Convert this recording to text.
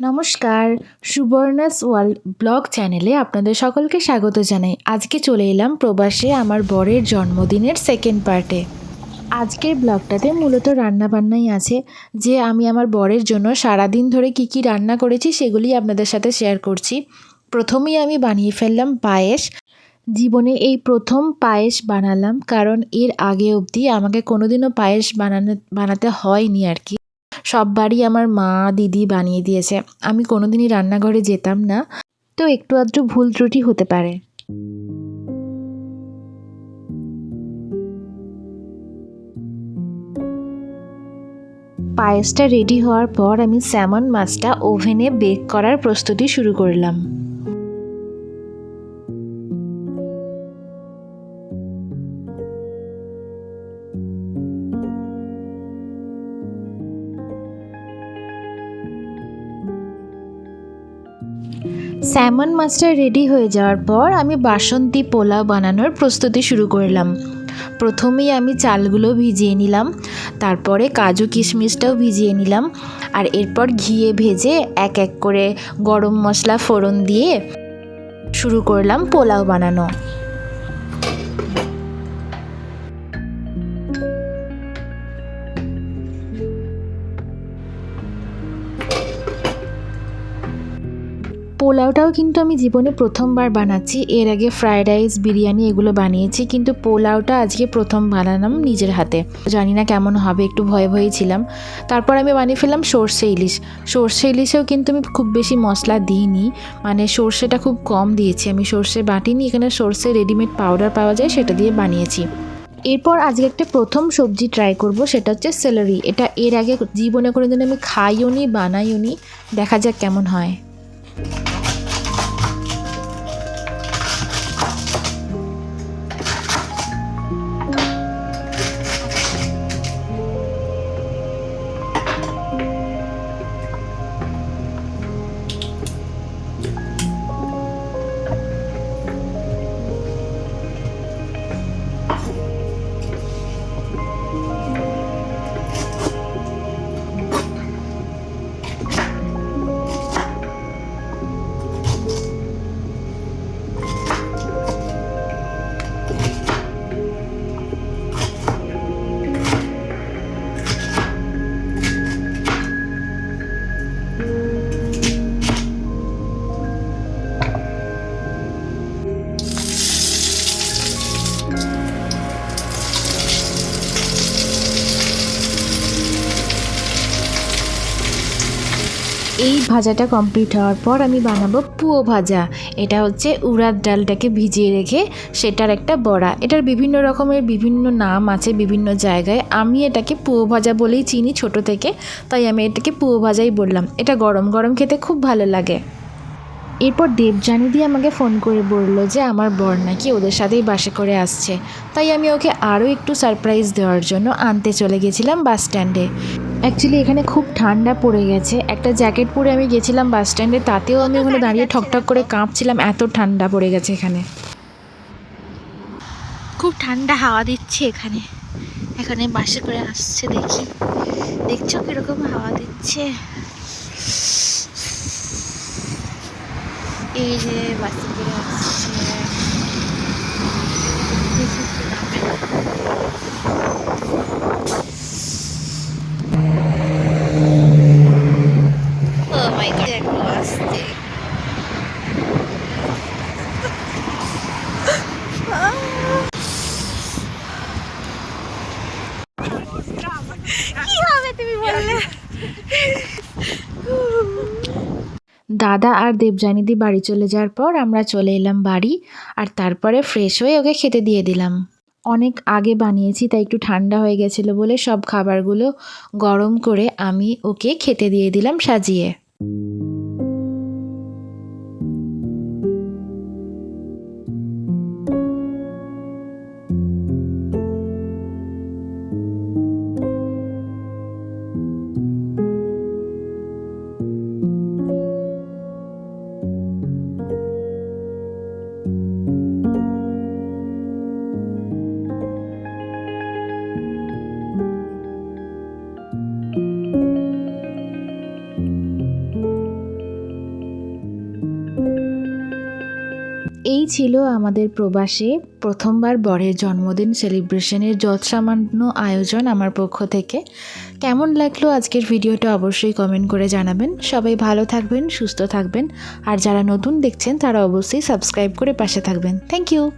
নমস্কার। Subarna's world blog চ্যানেলে আপনাদের সকলকে স্বাগত জানাই। আজকে চলে এলাম প্রবাসে আমার বরের জন্মদিনের সেকেন্ড পার্টে আজকের ব্লগটাতে মূলত রান্নাবান্নাই আছে, যে আমি আমার বরের জন্য সারাদিন ধরে কি কি রান্না করেছি সেগুলি আপনাদের সাথে শেয়ার করছি। প্রথমেই আমি বানিয়ে ফেললাম পায়েস। জীবনে এই প্রথম পায়েস বানালাম, কারণ এর আগে অবধি আমাকে কোনোদিনও পায়েস বানানো বানাতে হয়নি আর কি। সববারই আমার মা, দিদি বানিয়ে দিয়েছে। আমি কোনোদিনই রান্নাঘরে যেতাম না। তো একটু আধটু ভুল ত্রুটি হতে পারে। পায়েসটা রেডি হওয়ার পর আমি স্যামন মাছটা ওভেনে বেক করার প্রস্তুতি শুরু করলাম। স্যামন মাছটা রেডি হয়ে যাওয়ার পর আমি বাসন্তী পোলাও বানানোর প্রস্তুতি শুরু করলাম। প্রথমেই আমি চালগুলো ভিজিয়ে নিলাম, তারপরে কাজু কিশমিশটাও ভিজিয়ে নিলাম, আর এরপর ঘিয়ে ভেজে এক এক করে গরম মশলা ফোড়ন দিয়ে শুরু করলাম পোলাও বানানো। পোলাওটাও কিন্তু আমি জীবনে প্রথমবার বানাচ্ছি। এর আগে ফ্রায়েড রাইস, বিরিয়ানি এগুলো বানিয়েছি, কিন্তু পোলাওটা আজকে প্রথম বানালাম নিজের হাতে। জানি না কেমন হবে, একটু ভয়ে ভয়ে ছিলাম। তারপর আমি বানিয়ে ফেললাম সর্ষে ইলিশ। সর্ষে ইলিশেও কিন্তু আমি খুব বেশি মশলা দিইনি। মানে সর্ষেটা খুব কম দিয়েছি। আমি সর্ষে বাটিনি, এখানে সর্ষে রেডিমেড পাউডার পাওয়া যায়, সেটা দিয়ে বানিয়েছি। এরপর আজকে একটা প্রথম সবজি ট্রাই করব, সেটা হচ্ছে সেলারি। এটা এর আগে জীবনে কোনো দিন আমি খাইও নি বানাইও নি দেখা যাক কেমন হয়। এই ভাজাটা কমপ্লিট হওয়ার পর আমি বানাবো পুয়ো ভাজা। এটা হচ্ছে উড়ার ডালটাকে ভিজিয়ে রেখে সেটার একটা বড়া। এটার বিভিন্ন রকমের বিভিন্ন নাম আছে বিভিন্ন জায়গায়। আমি এটাকে পুয়ো ভাজা বলেই চিনি ছোট থেকে, তাই আমি এটাকে পুয়ো ভাজাই বললাম। এটা গরম গরম খেতে খুব ভালো লাগে। এরপর দেবজানি দিয়ে আমাকে ফোন করে বলল যে, আমার বর নাকি ওদের সাথেই বাসে করে আসছে। তাই আমি ওকে আরও একটু সারপ্রাইজ দেওয়ার জন্য আনতে চলে গেছিলাম বাস স্ট্যান্ডে অ্যাকচুয়ালি এখানে খুব ঠান্ডা পড়ে গেছে। একটা জ্যাকেট পরে আমি গেছিলাম বাস স্ট্যান্ডে, তাতেও আমি ওখানে দাঁড়িয়ে ঠকঠক করে কাঁপছিলাম, এত ঠান্ডা পড়ে গেছে এখানে। খুব ঠান্ডা হাওয়া দিচ্ছে এখানে। এখানে বাসে করে আসছে, দেখি। দেখছ কীরকম হাওয়া দিচ্ছে? এই যে বাসে করে আসছে দেখি কি নামে। Oh my দাদা আর দেবযানীদি বাড়ি চলে যাওয়ার পর আমরা চলে এলাম বাড়ি, আর তারপরে ফ্রেশ হয়ে ওকে খেতে দিয়ে দিলাম। অনেক আগে বানিয়েছি, তাই একটু ঠান্ডা হয়ে গেছিল বলে সব খাবারগুলো গরম করে আমি ওকে খেতে দিয়ে দিলাম সাজিয়ে। এই ছিল আমাদের প্রবাসে প্রথমবার বরের জন্মদিন সেলিব্রেশনের যৎসামান্য আয়োজন আমার পক্ষ থেকে। কেমন লাগল আজকের ভিডিওটা অবশ্যই কমেন্ট করে জানাবেন। সবাই ভালো থাকবেন, সুস্থ থাকবেন। আর যারা নতুন দেখছেন তারা অবশ্যই সাবস্ক্রাইব করে পাশে থাকবেন। Thank you